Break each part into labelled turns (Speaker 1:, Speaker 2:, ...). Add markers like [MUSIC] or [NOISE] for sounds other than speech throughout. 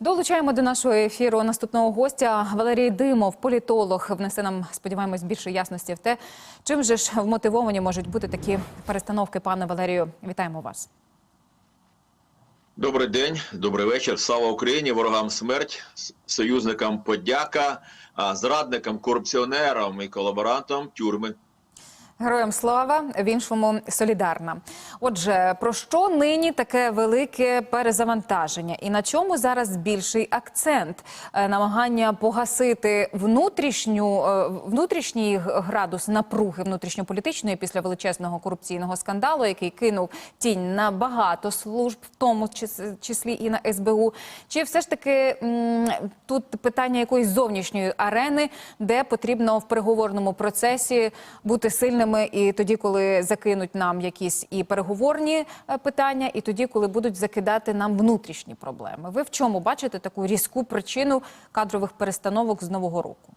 Speaker 1: Долучаємо до нашого ефіру наступного гостя Валерій Димов, політолог. Внесе нам, сподіваємось, більше ясності в те, чим же ж вмотивовані можуть бути такі перестановки. Пане Валерію, вітаємо вас.
Speaker 2: Добрий день, добрий вечір. Слава Україні! Ворогам смерть, союзникам подяка, зрадникам, корупціонерам і колаборантам тюрми.
Speaker 1: Героям слава в іншому солідарна. Отже, про що нині таке велике перезавантаження, і на чому зараз більший акцент Е, намагання погасити внутрішню е, внутрішній градус напруги внутрішньополітичної після величезного корупційного скандалу, який кинув тінь на багато служб, в тому числі і на СБУ. Чи все ж таки тут питання якоїсь зовнішньої арени, де потрібно в переговорному процесі бути сильними і тоді, коли закинуть нам якісь і переговорні е, питання, і тоді, коли будуть закидати нам внутрішні проблеми. Ви в чому бачите таку різку причину кадрових перестановок з нового року?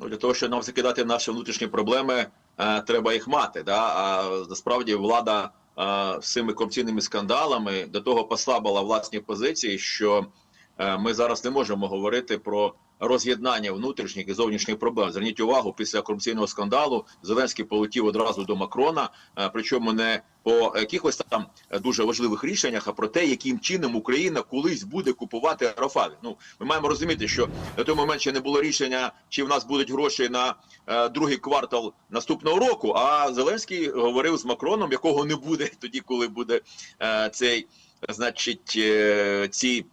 Speaker 2: Ну, для того, щоб нам закидати наші внутрішні проблеми, е, треба їх мати. Да? А насправді влада е, з цими корупційними скандалами до того послабила власні позиції, що е, ми зараз не можемо говорити про роз'єднання внутрішніх і зовнішніх проблем. Зверніть увагу, після корупційного скандалу Зеленський полетів одразу до Макрона, е, причому не по якихось там дуже важливих рішеннях, а про те, яким чином Україна колись буде купувати Рафалі. Ну ми маємо розуміти, що на той момент ще не було рішення, чи в нас будуть гроші на е, другий квартал наступного року. А Зеленський говорив з Макроном, якого не буде [LAUGHS] тоді, коли буде е, цей, значить, е, ці.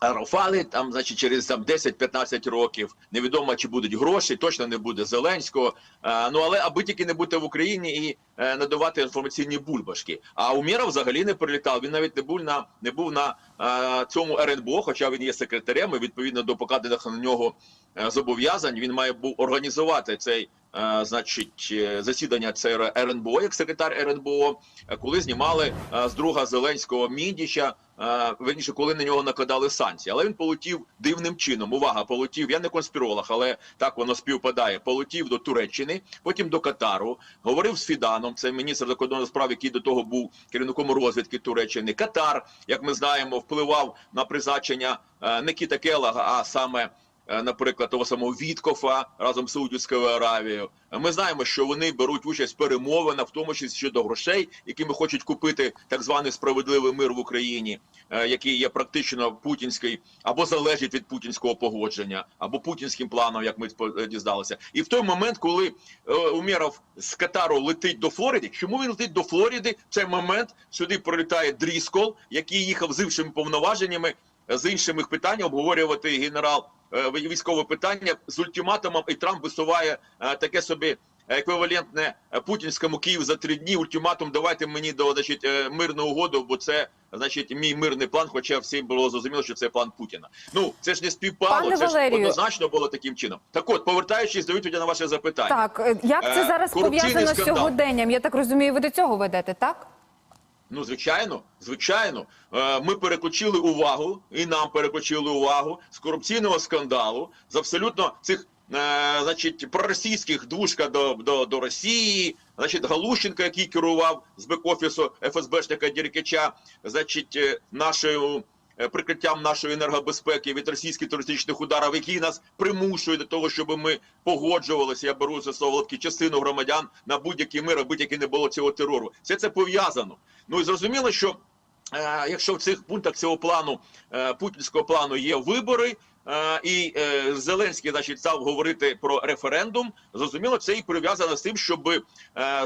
Speaker 2: Рафали там, значить, через там 10-15 років невідомо, чи будуть гроші, точно не буде Зеленського. Е, ну але аби тільки не бути в Україні і надавати інформаційні бульбашки. А Умєров взагалі не прилітав. Він навіть не був на не був на е, цьому РНБО, хоча він є секретарем. і Відповідно до покладених на нього е, зобов'язань. Він має був організувати цей. е, Значить, е, засідання це РНБО, як секретар РНБО, е, коли знімали е, з друга Зеленського Міндіча, е, верніше, коли на нього накладали санкції. Але він полетів дивним чином. Увага, полетів. Я не конспіролог, але так воно співпадає. Полетів до Туреччини, потім до Катару. Говорив з Фіданом, це міністр закордонних справ, який до того був керівником розвідки Туреччини. Катар, як ми знаємо, впливав на призначення не Кіта Келлага, а саме. Е, Наприклад, того самого Віткофа разом з Саудівською Аравією. Ми знаємо, що вони беруть участь в перемовинах, в тому числі щодо грошей, якими хочуть купити так званий справедливий мир в Україні, е, який є практично путінський, або залежить від путінського погодження, або путінським планом, як ми е, дізналися. І в той момент, коли е, Умєров з Катару летить до Флориди, чому він летить до Флориди? В цей момент сюди прилітає Дріскол, який їхав з іншими повноваженнями, е, з іншими питаннями обговорювати генерал е, військове питання з ультиматумом, і Трамп висуває е, таке собі еквівалентне е, путінському Київ за три дні. Ультиматум давайте мені до значить, е, мирну угоду, бо це значить мій мирний план. Хоча всім було зрозуміло, що це план Путіна. Ну це ж не співпало.
Speaker 1: Пане
Speaker 2: це ж однозначно було таким чином. Так от, повертаючись до відповіді на ваше запитання.
Speaker 1: Так, е, як це
Speaker 2: Е,
Speaker 1: зараз пов'язано з сьогоденням? Я так розумію, ви до цього ведете, так?
Speaker 2: Ну, звичайно, звичайно, Е, ми переключили увагу, і нам переключили увагу з корупційного скандалу з абсолютно цих, е, значить, проросійських двушка до, до, до Росії, значить, Галущенка, який керував з бек-офісу ФСБшника Діркича, значить, е, нашою. Е, Прикриттям нашої енергобезпеки від російських терористичних ударів, які нас примушують до того, щоб ми погоджувалися. Я беру за слово частину громадян на будь-який мир, аби тільки не було цього терору. Все це пов'язано. Ну і зрозуміло, що якщо в цих пунктах цього плану е, путінського плану є вибори. е, І е, Зеленський, значить, став говорити про референдум. Зрозуміло, це і прив'язано з тим, щоб е,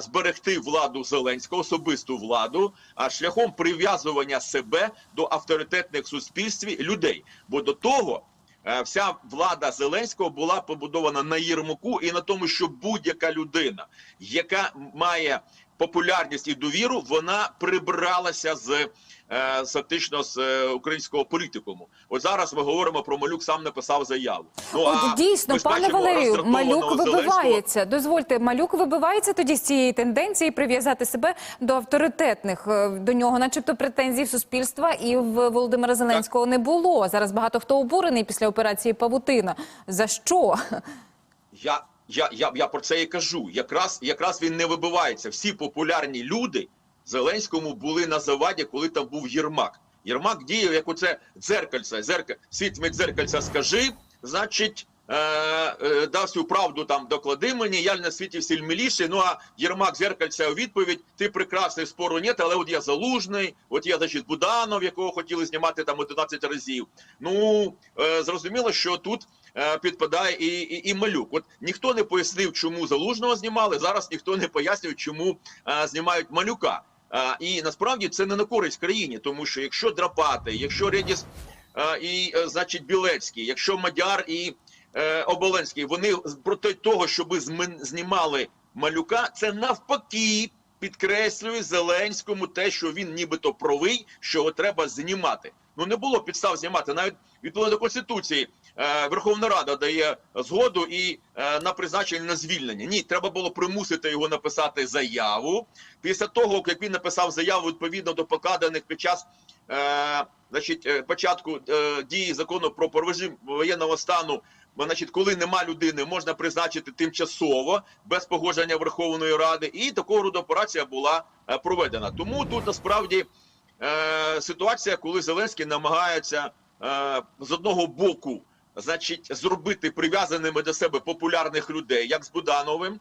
Speaker 2: зберегти владу Зеленського, особисту владу, а шляхом прив'язування себе до авторитетних суспільстві людей. Бо до того Е, Вся влада Зеленського була побудована на Єрмаку і на тому, що будь-яка людина, яка має популярність і довіру, вона прибралася з е, фактично з е, українського політикуму. От зараз ми говоримо про Малюк, сам написав заяву. Ну
Speaker 1: От, дійсно, пане Валерію, малюк
Speaker 2: Зеленського.
Speaker 1: вибивається. Дозвольте, малюк вибивається тоді з цієї тенденції прив'язати себе до авторитетних е, до нього, начебто претензій суспільства, і в Володимира Зеленського не було. Зараз багато хто обурений після операції Павутина. За що?
Speaker 2: Я, я, я, я про це і кажу. Якраз, якраз він не вибивається. Всі популярні люди Зеленському були на заваді, коли там був Єрмак. Єрмак діяв як оце дзеркальце, дзеркаль, світ дзеркальця скажи, значить. Е, е, дав всю правду там доклади мені, я на світі всі миліший. Ну а Єрмак зеркальця у відповідь: ти прекрасний, спору нет, але от я залужний, от я значить Буданов, якого хотіли знімати там 11 разів. Ну е, зрозуміло, що тут е, підпадає і, і, і малюк. От ніхто не пояснив, чому залужного знімали. Зараз ніхто не пояснює, чому е, знімають малюка. Е, і насправді це не на користь країні, тому що якщо драпати, якщо Редіс е, і значить Білецький, якщо Мадяр і е, Оболенський, вони проти того, щоб змен- знімали малюка, це навпаки. Підкреслює Зеленському те, що він нібито правий, що його треба знімати. Ну не було підстав знімати. Навіть відповідно до конституції е, Верховна Рада дає згоду і е, на призначення на звільнення. Ні, треба було примусити його написати заяву. Після того, як він написав заяву відповідно до покладених під час е, значить, початку е, дії закону про режим воєнного стану. Бо, значить, коли нема людини, можна призначити тимчасово без погодження Верховної Ради, і такого роду операція була е, проведена. Тому тут насправді е, ситуація, коли Зеленський намагається е, з одного боку, значить, зробити прив'язаними до себе популярних людей, як з Будановим,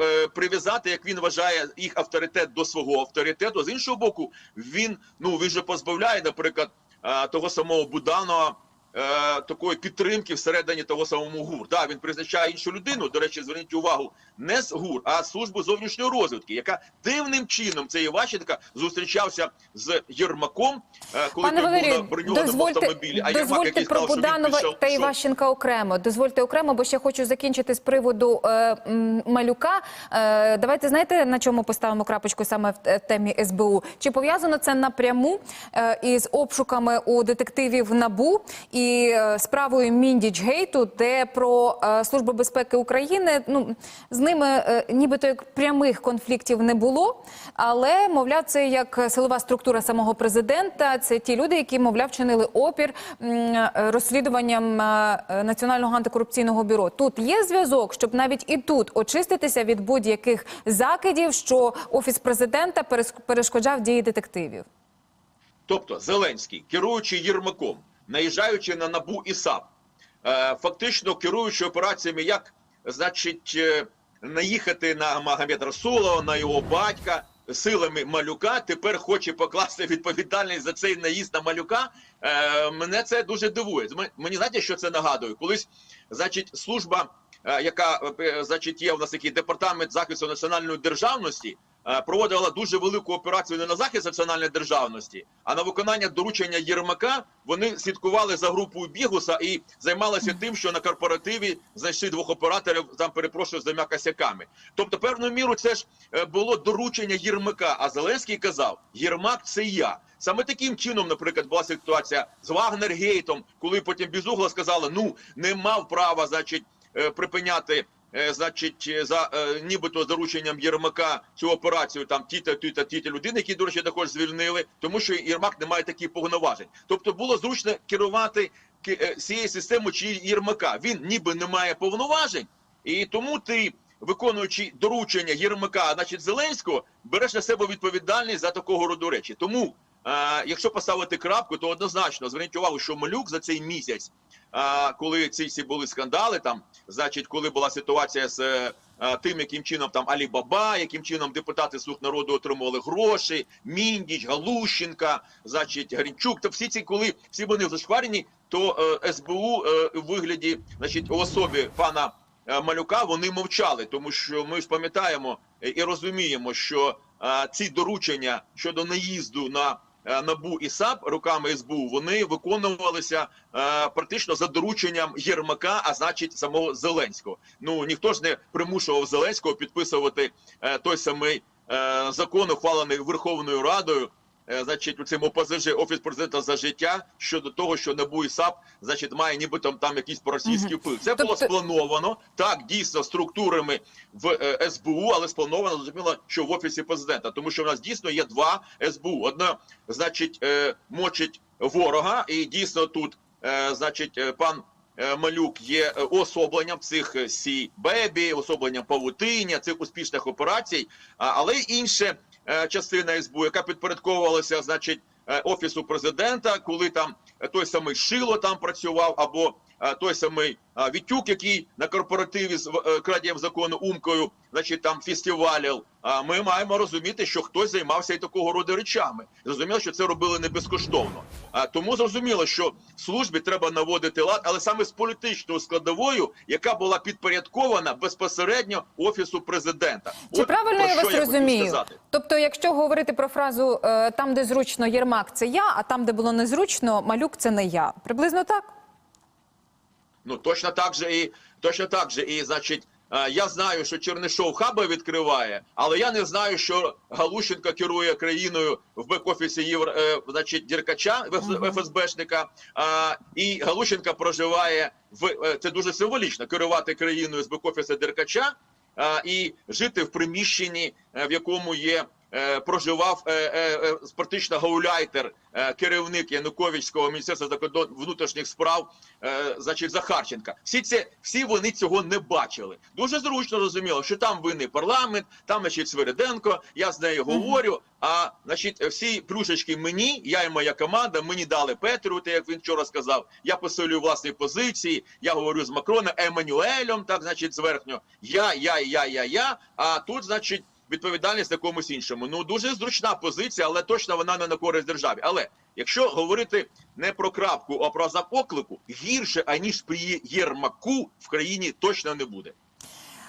Speaker 2: е, прив'язати, як він вважає, їх авторитет до свого авторитету. З іншого боку, він ну він же позбавляє, наприклад, е, того самого Буданова. Е, Такої підтримки всередині того самого ГУР. Да, він призначає іншу людину. До речі, зверніть увагу, не з ГУР, а з службу зовнішньої розвідки, яка дивним чином цей Іващенка зустрічався з Єрмаком, е, коли
Speaker 1: Пане Валерію, дозвольте,
Speaker 2: автомобілі. А Єрмак,
Speaker 1: дозвольте
Speaker 2: який
Speaker 1: про Буданова
Speaker 2: пішов,
Speaker 1: та. Іващенка окремо. Дозвольте окремо, бо ще хочу закінчити з приводу е, малюка. Е, давайте знаєте, на чому поставимо крапочку саме в, в темі СБУ? Чи пов'язано це напряму е, із обшуками у детективів НАБУ і е, справою Міндіч Гейту, де про е, Службу безпеки України ну з ними е, нібито як прямих конфліктів не було, але мовляв, це як силова структура самого президента. Це ті люди, які мовляв чинили опір розслідуванням Національного антикорупційного бюро. Тут є зв'язок, щоб навіть і тут очиститися від будь-яких закидів, що офіс президента перешкоджав дії детективів.
Speaker 2: Тобто Зеленський, керуючи Єрмаком, наїжджаючи на набу і САП, е, фактично керуючи операціями, як значить е, наїхати на Магомед Расулова, на його батька силами малюка, тепер хоче покласти відповідальність за цей наїзд на малюка. Е, Мене це дуже дивує. Мені знаєте, що це нагадує? Колись, значить, служба, яка значить, є у нас такий департамент захисту національної державності. Е, Проводила дуже велику операцію не на захист національної державності, а на виконання доручення Єрмака. Вони слідкували за групою Бігуса і займалися тим, що на корпоративі знайшли двох операторів. Там перепрошую з двома косяками. Тобто, певною міру, це ж е, було доручення Єрмака. А Зеленський казав: Єрмак це я. Саме таким чином, наприклад, була ситуація з Вагнергейтом, коли потім Бізугла сказала: ну не мав права, значить, е, припиняти. Е, Значить, е, за е, нібито зарученням Єрмака цю операцію там ті та ті та ті людини, які, до речі, також звільнили, тому що Єрмак не має таких повноважень. Тобто було зручно керувати цією системою чи Єрмака. Він ніби не має повноважень, і тому ти, виконуючи доручення Єрмака, значить Зеленського, береш на себе відповідальність за такого роду речі. Тому, е, якщо поставити крапку, то однозначно зверніть увагу, що малюк за цей місяць, коли ці всі були скандали, там, значить, коли була ситуація з. е, е, Тим, яким чином там Алібаба, яким чином депутати слуг народу отримували гроші, Міндіч, Галущенка, значить Гринчук, то всі ці, коли всі вони зашкварені, то е, СБУ е, у вигляді, значить, у особі пана е, Малюка вони мовчали, тому що ми ж пам'ятаємо і розуміємо, що е, ці доручення щодо наїзду на НАБУ і САП руками СБУ вони виконувалися е, практично за дорученням Єрмака, а значить самого Зеленського. Ну ніхто ж не примушував Зеленського підписувати е, той самий е, закон, ухвалений Верховною Радою. Е, Значить, цим ОПЗЖ Офіс президента за життя щодо того, що НАБУ і САП, значить, має нібито там якийсь проросійський вплив. Це було
Speaker 1: Тобто-
Speaker 2: сплановано так, дійсно структурами в е, СБУ, але сплановано зрозуміло, що в офісі президента, тому що в нас дійсно є два СБУ. Одна, значить, е, мочить ворога, і дійсно тут, значить, пан. Малюк є уособленням цих сі бебі, уособленням павутиння, цих успішних операцій. Але інша е, частина СБУ, яка підпорядковувалася, значить, е, офісу президента, коли там е, той самий Шило там працював, або е, той самий Вітюк, який на корпоративі з е, крадієм закону умкою, значить там фестивалів. Ми маємо розуміти, що хтось займався і такого роду речами. Зрозуміло, що це робили не безкоштовно. А тому зрозуміло, що в службі треба наводити лад, але саме з політичною складовою, яка була підпорядкована безпосередньо офісу президента.
Speaker 1: Чи
Speaker 2: От
Speaker 1: правильно я вас
Speaker 2: хотів
Speaker 1: розумію? Тобто, якщо говорити про фразу е, там, де зручно Єрмак, це я, а там, де було незручно, малюк це не я. Приблизно так?
Speaker 2: Ну точно так же і точно так же, і значить. е, Я знаю, що Чернишов хаби відкриває, але я не знаю, що Галущенко керує країною в бек-офісі Євро, е, значить, Діркача, в ФСБшника, а, і Галущенко проживає в е, це дуже символічно керувати країною з бек-офісу Деркача і жити в приміщенні, в якому є. Е, Проживав е, е, практично гауляйтер, керівник Януковичського міністерства закордон внутрішніх справ, значить Захарченка. Всі це всі вони цього не бачили. Дуже зручно розуміло, що там винний парламент, там значить Свириденко. Я з нею говорю. А значить, всі плюшечки мені, я і моя команда, мені дали Петру, те, як він вчора сказав. Я посилюю власні позиції. Я говорю з Макроном, Еммануелем, так значить, зверхньо. Я, я, я, я, я. А тут, значить. Відповідальність на комусь іншому. Ну дуже зручна позиція, але точно вона не на користь державі. Але якщо говорити не про крапку, а про запоклику, гірше аніж при Єрмаку в країні точно не буде.